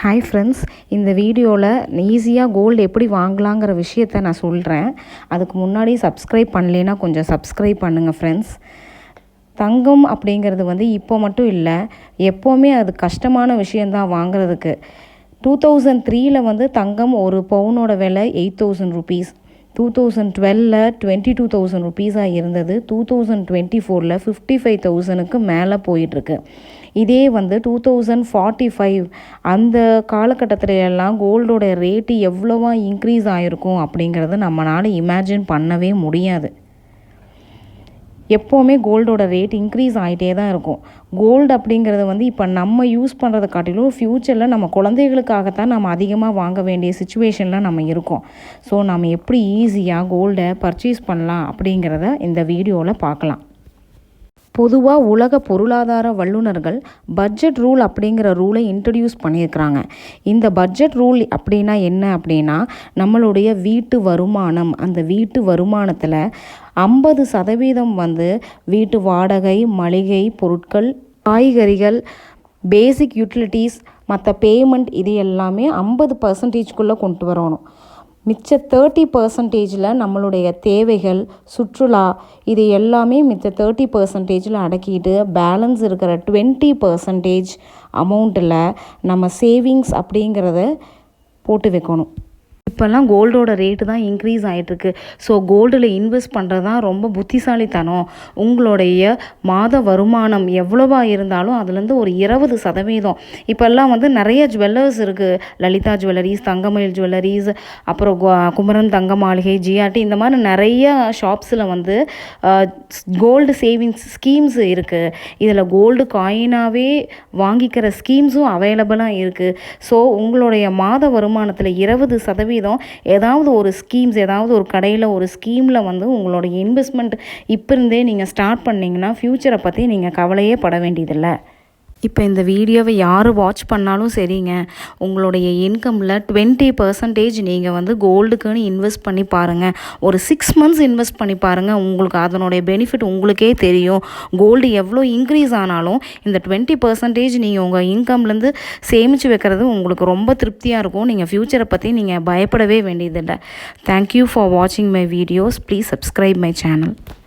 Hi friends இந்த வீடியோவில் ஈஸியாக கோல்டு எப்படி வாங்கலாங்கிற விஷயத்த நான் சொல்கிறேன் அதுக்கு முன்னாடி சப்ஸ்கிரைப் பண்ணலைன்னா கொஞ்சம் சப்ஸ்கிரைப் பண்ணுங்கள் ஃப்ரெண்ட்ஸ் தங்கம் அப்படிங்கிறது வந்து இப்போ மட்டும் இல்லை எப்போவுமே அது கஷ்டமான விஷயந்தான் வாங்குறதுக்கு. டூ தௌசண்ட் த்ரீயில் வந்து தங்கம் ஒரு பவுனோட விலை eight thousand rupees two thousand டுவெலில் twenty two thousand ருபீஸாக இருந்தது. டூ தௌசண்ட் டுவெண்ட்டி ஃபோரில் ஃபிஃப்டி ஃபைவ் தௌசணுக்கு மேலே போயிட்டுருக்கு. இதே வந்து டூ தௌசண்ட் ஃபார்ட்டி ஃபைவ் அந்த காலகட்டத்தில் எல்லாம் கோல்டோட ரேட்டு எவ்வளோவா இன்க்ரீஸ் ஆகிருக்கும் அப்படிங்கிறத நம்மளால் இமேஜின் பண்ணவே முடியாது. எப்போவுமே கோல்டோட ரேட் இன்க்ரீஸ் ஆகிட்டே தான் இருக்கும். கோல்டு அப்படிங்கிறது வந்து இப்போ நம்ம யூஸ் பண்ணுறத காட்டிலும் ஃப்யூச்சரில் நம்ம குழந்தைகளுக்காகத்தான் நம்ம அதிகமாக வாங்க வேண்டிய சுச்சுவேஷனில் நம்ம இருக்கோம். ஸோ நம்ம எப்படி ஈஸியாக கோல்டை பர்ச்சேஸ் பண்ணலாம் அப்படிங்கிறத இந்த வீடியோவில் பார்க்கலாம். பொதுவாக உலக பொருளாதார வல்லுநர்கள் பட்ஜெட் ரூல் அப்படிங்கிற ரூலை இன்ட்ரடியூஸ் பண்ணியிருக்கிறாங்க. இந்த பட்ஜெட் ரூல் அப்படின்னா என்ன அப்படின்னா நம்மளுடைய வீட்டு வருமானம் அந்த வீட்டு வருமானத்தில் ஐம்பது சதவீதம் வந்து வீட்டு வாடகை மளிகை பொருட்கள் காய்கறிகள் பேசிக் யூட்டிலிட்டிஸ் மற்ற பேமெண்ட் இது எல்லாமே ஐம்பது பர்சன்டேஜ்குள்ளே கொண்டு வரணும். மிச்ச தேர்ட்டி பர்சன்டேஜில் நம்மளுடைய தேவைகள் சுற்றுலா இது எல்லாமே மிச்ச தேர்ட்டி பர்சன்டேஜில் அடக்கிட்டு பேலன்ஸ் இருக்கிற டுவெண்ட்டி பர்சன்டேஜ் அமௌண்ட்டில் நம்ம சேவிங்ஸ் அப்படிங்கிறத போட்டு வைக்கணும். இப்போல்லாம் கோல்டோட ரேட்டு தான் இன்க்ரீஸ் ஆகிட்டுருக்கு ஸோ கோல்டில் இன்வெஸ்ட் பண்ணுறது தான் ரொம்ப புத்திசாலித்தனம். உங்களுடைய மாத வருமானம் எவ்வளவா இருந்தாலும் அதுலேருந்து ஒரு இருபது சதவீதம். இப்போல்லாம் வந்து நிறைய ஜுவல்லர்ஸ் இருக்குது லலிதா ஜுவல்லரிஸ் தங்கமயில் ஜுவல்லரிஸ் அப்புறம் குமரன் தங்க மாளிகை ஜிஆர்டி இந்த மாதிரி நிறைய ஷாப்ஸில் வந்து கோல்டு சேவிங்ஸ் ஸ்கீம்ஸ் இருக்குது இதில் கோல்டு காயினாகவே வாங்கிக்கிற ஸ்கீம்ஸும் அவைலபிளாக இருக்குது ஸோ உங்களுடைய மாத வருமானத்தில் இருபது சதவீதம் ஏதாவது ஒரு ஸ்கீம்ஸ் ஏதாவது ஒரு கடையில் ஒரு ஸ்கீமில் வந்து உங்களோட இன்வெஸ்ட்மெண்ட் இப்போ இருந்தே நீங்கள் ஸ்டார்ட் பண்ணிங்கன்னா ஃப்யூச்சரை பற்றி நீங்கள் கவலையே பட வேண்டியதில்லை. இப்போ இந்த வீடியோவை யார் வாட்ச் பண்ணாலும் சரிங்க. உங்களுடைய இன்கமில் டுவெண்ட்டி பர்சன்டேஜ் நீங்கள் வந்து கோல்டுக்குன்னு இன்வெஸ்ட் பண்ணி பாருங்கள் ஒரு சிக்ஸ் மந்த்ஸ் இன்வெஸ்ட் பண்ணி பாருங்கள் உங்களுக்கு அதனுடைய பெனிஃபிட் உங்களுக்கே தெரியும். கோல்டு எவ்வளோ இன்க்ரீஸ் ஆனாலும் இந்த டுவெண்ட்டி பர்சன்டேஜ் நீங்கள் உங்கள் இன்கம்லேருந்து சேமித்து வைக்கிறது உங்களுக்கு ரொம்ப திருப்தியாக இருக்கும். நீங்கள் ஃப்யூச்சரை பற்றி நீங்கள் பயப்படவே வேண்டியதில்லை. தேங்க்யூ ஃபார் வாட்சிங் my videos please subscribe my channel